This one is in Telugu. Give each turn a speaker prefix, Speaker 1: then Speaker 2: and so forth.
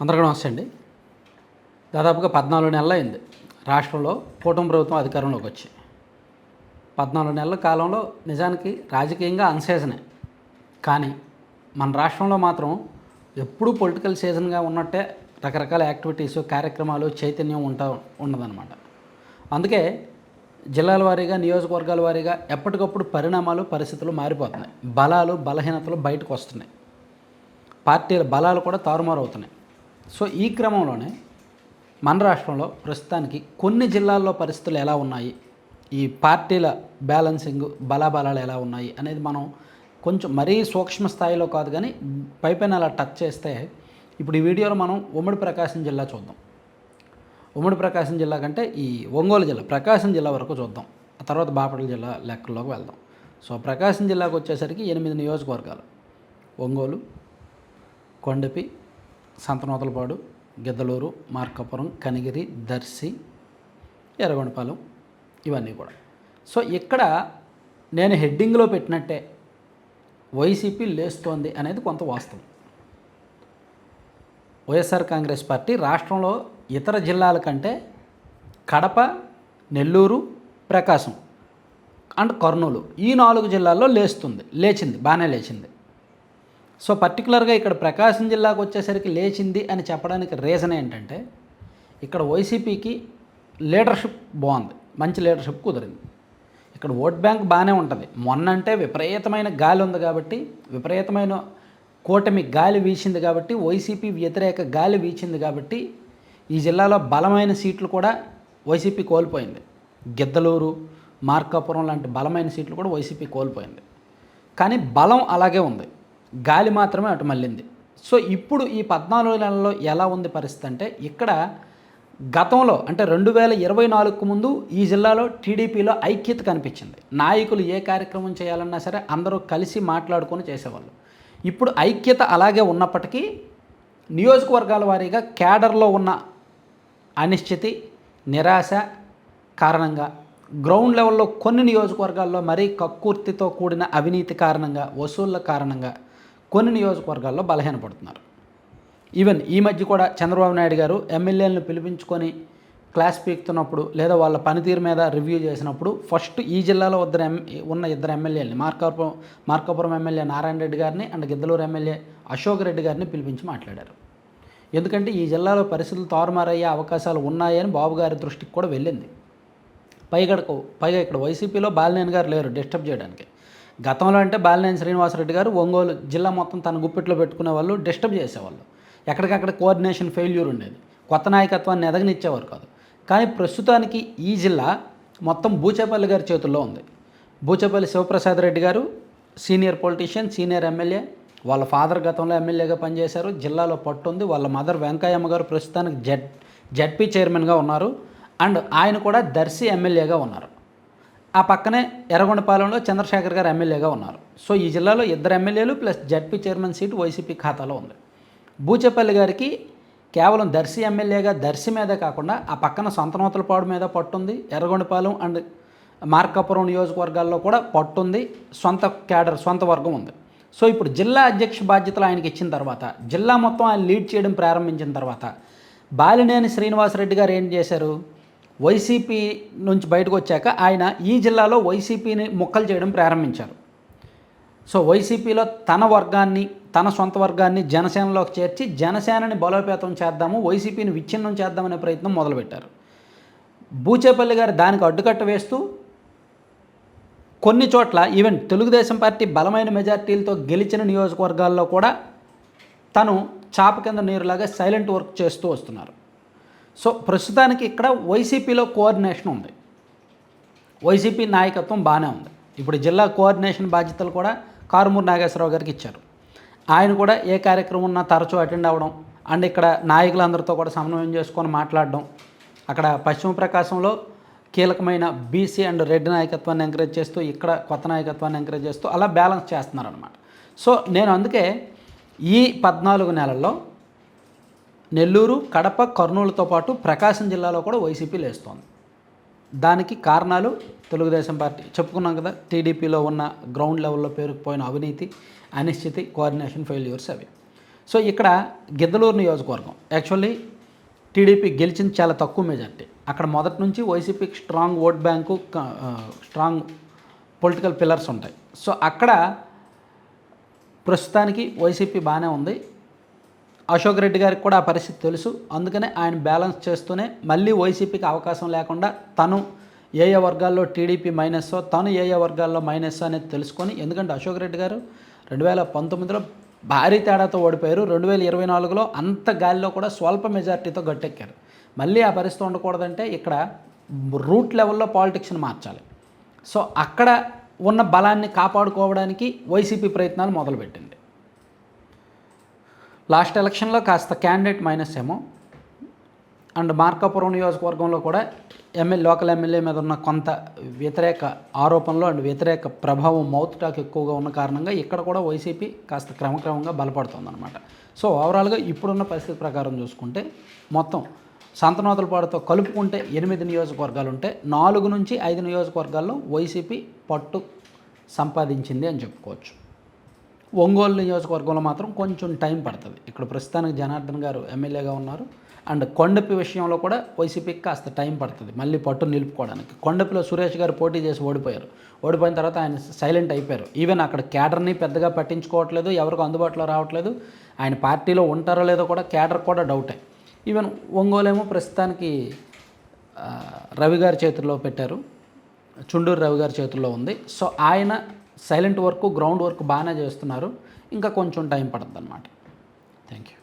Speaker 1: అందరికీ నమస్తే అండి. దాదాపుగా పద్నాలుగు నెలలు అయింది. రాష్ట్రంలో కూటమి ప్రభుత్వం అధికారంలోకి వచ్చి. పద్నాలుగు నెలల కాలంలో నిజానికి రాజకీయంగా అన్సీజనే. కానీ మన రాష్ట్రంలో మాత్రం ఎప్పుడూ పొలిటికల్ సీజన్గా ఉన్నట్టే రకరకాల యాక్టివిటీస్ కార్యక్రమాలు చైతన్యం ఉంటా ఉండదన్నమాట. అందుకే జిల్లాల వారీగా నియోజకవర్గాల వారీగా ఎప్పటికప్పుడు పరిణామాలు పరిస్థితులు మారిపోతున్నాయి. బలాలు బలహీనతలు బయటకు వస్తున్నాయి. పార్టీల బలాలు కూడా తారుమారు అవుతున్నాయి సో ఈ క్రమంలోనే మన రాష్ట్రంలో ప్రస్తుతానికి కొన్ని జిల్లాల్లో పరిస్థితులు ఎలా ఉన్నాయి? ఈ పార్టీల బ్యాలెన్సింగ్ బలాబలాలు ఎలా ఉన్నాయి అనేది మనం కొంచెం మరీ సూక్ష్మ స్థాయిలో కాదు కానీ పైపైన అలా టచ్ చేస్తే ఇప్పుడు ఈ వీడియోలో మనం ఉమ్మడి ప్రకాశం జిల్లా చూద్దాం. ఉమ్మడి ప్రకాశం జిల్లా కంటే ఈ ఒంగోలు జిల్లా ప్రకాశం జిల్లా వరకు చూద్దాం. ఆ తర్వాత బాపట్ల జిల్లా లెక్కల్లోకి వెళ్దాం. సో ప్రకాశం జిల్లాకు వచ్చేసరికి ఎనిమిది నియోజకవర్గాలు. ఒంగోలు కొండపి సంతనూతలపాడు గిద్దలూరు మార్కాపురం కనిగిరి దర్శి ఎర్రగొండపాలెం ఇవన్నీ కూడా. సో ఇక్కడ నేను హెడ్డింగ్లో పెట్టినట్టే వైసీపీ లేస్తోంది అనేది కొంత వాస్తవం. వైఎస్ఆర్ కాంగ్రెస్ పార్టీ రాష్ట్రంలో ఇతర జిల్లాల కంటే కడప నెల్లూరు ప్రకాశం అండ్ కర్నూలు ఈ నాలుగు జిల్లాల్లో లేస్తుంది లేచింది బాగానే లేచింది. సో పర్టికులర్గా ఇక్కడ ప్రకాశం జిల్లాకు వచ్చేసరికి లేచింది అని చెప్పడానికి రీజన్ ఏంటంటే ఇక్కడ వైసీపీకి లీడర్షిప్ బాగుంది మంచి లీడర్షిప్ కుదిరింది. ఇక్కడ ఓట్ బ్యాంక్ బాగానే ఉంటుంది. మొన్నంటే విపరీతమైన గాలి ఉంది కాబట్టి విపరీతమైన కూటమి గాలి వీచింది కాబట్టి వైసీపీ వ్యతిరేక గాలి వీచింది కాబట్టి ఈ జిల్లాలో బలమైన సీట్లు కూడా వైసీపీ కోల్పోయింది. గిద్దలూరు మార్కాపురం లాంటి బలమైన సీట్లు కూడా వైసీపీ కోల్పోయింది. కానీ బలం అలాగే ఉంది. గాలి మాత్రమే అటు మళ్ళింది. సో ఇప్పుడు ఈ పద్నాలుగు నెలల్లో ఎలా ఉంది పరిస్థితి అంటే ఇక్కడ గతంలో అంటే రెండు వేల ఇరవై నాలుగుకు ముందు ఈ జిల్లాలో టీడీపీలో ఐక్యత కనిపించింది. నాయకులు ఏ కార్యక్రమం చేయాలన్నా సరే అందరూ కలిసి మాట్లాడుకొని చేసేవాళ్ళు. ఇప్పుడు ఐక్యత అలాగే ఉన్నప్పటికీ నియోజకవర్గాల వారీగా క్యాడర్లో ఉన్న అనిశ్చితి నిరాశ కారణంగా గ్రౌండ్ లెవెల్లో కొన్ని నియోజకవర్గాల్లో మరీ కక్కుర్తితో కూడిన అవినీతి కారణంగా వసూళ్ళ కారణంగా కొన్ని నియోజకవర్గాల్లో బలహీనపడుతున్నారు. ఈవెన్ ఈ మధ్య కూడా చంద్రబాబు నాయుడు గారు ఎమ్మెల్యేలను పిలిపించుకొని క్లాస్ పీక్తున్నప్పుడు లేదా వాళ్ళ పనితీరు మీద రివ్యూ చేసినప్పుడు ఫస్ట్ ఈ జిల్లాలో ఇద్దరు ఎం ఉన్న ఇద్దరు ఎమ్మెల్యేలని మార్కాపురం మార్కాపురం ఎమ్మెల్యే నారాయణ రెడ్డి గారిని అండ్ గిద్దలూరు ఎమ్మెల్యే అశోక్ రెడ్డి గారిని పిలిపించి మాట్లాడారు. ఎందుకంటే ఈ జిల్లాలో పరిస్థితులు తారుమారయ్యే అవకాశాలు ఉన్నాయని బాబు గారి దృష్టికి కూడా వెళ్ళింది. పైగడకు పైగా ఇక్కడ వైసీపీలో బాలినేని గారు లేరు డిస్టర్బ్ చేయడానికి. గతంలో అంటే బాలినేని శ్రీనివాసరెడ్డి గారు ఒంగోలు జిల్లా మొత్తం తన గుప్పిట్లో పెట్టుకునే వాళ్ళు డిస్టర్బ్ చేసేవాళ్ళు. ఎక్కడికక్కడ కోఆర్డినేషన్ ఫెయిల్యూర్ ఉండేది. కొత్త నాయకత్వాన్ని ఎదగనిచ్చేవారు కాదు. కానీ ప్రస్తుతానికి ఈ జిల్లా మొత్తం బూచేపల్లి గారి చేతుల్లో ఉంది. బూచేపల్లి శివప్రసాద్ రెడ్డి గారు సీనియర్ పొలిటీషియన్ సీనియర్ ఎమ్మెల్యే. వాళ్ళ ఫాదర్ గతంలో ఎమ్మెల్యేగా పనిచేశారు. జిల్లాలో పట్టుంది వాళ్ళ మదర్ వెంకయ్యమ్మ గారు ప్రస్తుతానికి జెడ్ జెడ్పీ చైర్మన్గా ఉన్నారు. అండ్ ఆయన కూడా దర్శి ఎమ్మెల్యేగా ఉన్నారు. ఆ పక్కనే ఎర్రగొండపాలెంలో చంద్రశేఖర్ గారు ఎమ్మెల్యేగా ఉన్నారు. సో ఈ జిల్లాలో ఇద్దరు ఎమ్మెల్యేలు plus ZP chairman seat YCP ఖాతాలో ఉంది. బూచేపల్లి గారికి కేవలం దర్శి ఎమ్మెల్యేగా దర్శి మీదే కాకుండా ఆ పక్కన సొంతనూతలపాడు మీద పట్టుంది ఎర్రగొండపాలెం అండ్ మార్కాపురం నియోజకవర్గాల్లో కూడా పట్టుంది సొంత క్యాడర్ సొంత వర్గం ఉంది. సో ఇప్పుడు జిల్లా అధ్యక్ష బాధ్యతలు ఆయనకి ఇచ్చిన తర్వాత జిల్లా మొత్తం ఆయన లీడ్ చేయడం ప్రారంభించిన తర్వాత బాలినేని శ్రీనివాసరెడ్డి గారు ఏం చేశారు? వైసీపీ నుంచి బయటకు వచ్చాక ఆయన ఈ జిల్లాలో వైసీపీని ముక్కలు చేయడం ప్రారంభించారు. సో వైసీపీలో తన వర్గాన్ని తన సొంత వర్గాన్ని జనసేనలోకి చేర్చి జనసేనని బలోపేతం చేద్దాము వైసీపీని విచ్ఛిన్నం చేద్దామనే ప్రయత్నం మొదలుపెట్టారు. బూచేపల్లి గారు దానికి అడ్డుకట్ట వేస్తూ కొన్ని చోట్ల ఈవెన్ తెలుగుదేశం పార్టీ బలమైన మెజార్టీలతో గెలిచిన నియోజకవర్గాల్లో కూడా తను చాప కింద నీరులాగా సైలెంట్ వర్క్ చేస్తూ వస్తున్నారు. సో ప్రస్తుతానికి ఇక్కడ వైసీపీలో కోఆర్డినేషన్ ఉంది. వైసీపీ నాయకత్వం బాగానే ఉంది. ఇప్పుడు జిల్లా కోఆర్డినేషన్ బాధ్యతలు కూడా కారుమూరు నాగేశ్వరరావు గారికి ఇచ్చారు. ఆయన కూడా ఏ కార్యక్రమం ఉన్నా తరచూ అటెండ్ అవ్వడం అండ్ ఇక్కడ నాయకులందరితో కూడా సమన్వయం చేసుకొని మాట్లాడడం. అక్కడ పశ్చిమ ప్రకాశంలో కీలకమైన బీసీ అండ్ రెడ్ నాయకత్వాన్ని ఎంకరేజ్ చేస్తూ ఇక్కడ కొత్త నాయకత్వాన్ని ఎంకరేజ్ చేస్తూ అలా బ్యాలెన్స్ చేస్తున్నారనమాట సో నేను అందుకే ఈ పద్నాలుగు నెలల్లో నెల్లూరు కడప కర్నూలుతో పాటు ప్రకాశం జిల్లాలో కూడా వైసీపీ లేస్తోంది. దానికి కారణాలు తెలుగుదేశం పార్టీ. చెప్పుకున్నాం కదా టీడీపీలో ఉన్న గ్రౌండ్ లెవెల్లో పేరుకుపోయిన అవినీతి అనిశ్చితి కోఆర్డినేషన్ ఫెయిల్యూర్స్ అవి. సో ఇక్కడ గిద్దలూరు నియోజకవర్గం. యాక్చువల్లీ టీడీపీ గెలిచింది చాలా తక్కువ మెజార్టీ అక్కడ మొదటి నుంచి వైసీపీకి strong vote bank strong political pillars ఉంటాయి. సో అక్కడ ప్రస్తుతానికి వైసీపీ బాగానే ఉంది. అశోక్ రెడ్డి గారికి కూడా ఆ పరిస్థితి తెలుసు. అందుకనే ఆయన బ్యాలెన్స్ చేస్తూనే మళ్ళీ వైసీపీకి అవకాశం లేకుండా తను ఏ ఏ వర్గాల్లో టీడీపీ మైనస్ తను ఏ ఏ వర్గాల్లో మైనస్ అనేది తెలుసుకొని ఎందుకంటే అశోక్ రెడ్డి గారు రెండు వేల పంతొమ్మిదిలో భారీ తేడాతో ఓడిపోయారు. రెండు వేల ఇరవై నాలుగులో అంత గాలిలో కూడా స్వల్ప మెజార్టీతో గట్టెక్కారు. మళ్ళీ ఆ పరిస్థితి ఉండకూడదంటే ఇక్కడ రూట్ లెవెల్లో పాలిటిక్స్ని మార్చాలి. సో అక్కడ ఉన్న బలాన్ని కాపాడుకోవడానికి వైసీపీ ప్రయత్నాలు మొదలుపెట్టింది. లాస్ట్ ఎలక్షన్లో కాస్త క్యాండిడేట్ మైనస్ ఏమో. అండ్ మార్కాపురం నియోజకవర్గంలో కూడా ఎమ్మెల్యే లోకల్ ఎమ్మెల్యే మీద ఉన్న కొంత వ్యతిరేక ఆరోపణలు అండ్ వ్యతిరేక ప్రభావం మౌత్ టాక్ ఎక్కువగా ఉన్న కారణంగా ఇక్కడ కూడా వైసీపీ కాస్త క్రమక్రమంగా బలపడుతుందన్నమాట. సో ఓవరాల్గా ఇప్పుడున్న పరిస్థితి ప్రకారం చూసుకుంటే మొత్తం సంతనోతలపాడుతో కలుపుకుంటే ఎనిమిది నియోజకవర్గాలు ఉంటే నాలుగు నుంచి ఐదు నియోజకవర్గాల్లో వైసీపీ పట్టు సంపాదించింది అని చెప్పుకోవచ్చు. ఒంగోలు నియోజకవర్గంలో మాత్రం కొంచెం టైం పడుతుంది. ఇక్కడ ప్రస్తుతానికి జనార్దన్ గారు ఎమ్మెల్యేగా ఉన్నారు. అండ్ కొండపి విషయంలో కూడా వైసీపీకి కాస్త టైం పడుతుంది. మళ్ళీ పట్టు నిలుపుకోవడానికి. కొండపిలో సురేష్ గారు పోటీ చేసి ఓడిపోయారు. ఓడిపోయిన తర్వాత ఆయన సైలెంట్ అయిపోయారు. ఈవెన్ అక్కడ క్యాడర్ని పెద్దగా పట్టించుకోవట్లేదు. ఎవరికి అందుబాటులో రావట్లేదు. ఆయన పార్టీలో ఉంటారో లేదో కూడా క్యాడర్ కూడా డౌటే. ఈవెన్ ఒంగోలు ఏమో ప్రస్తుతానికి రవి గారి చేతుల్లో పెట్టారు. చుండూరు రవి గారి చేతుల్లో ఉంది. సో ఆయన సైలెంట్ వర్క్ గ్రౌండ్ వర్క్ బాగానే చేస్తున్నారు. ఇంకా కొంచెం టైం పడుతుంది అనమాట థ్యాంక్ యూ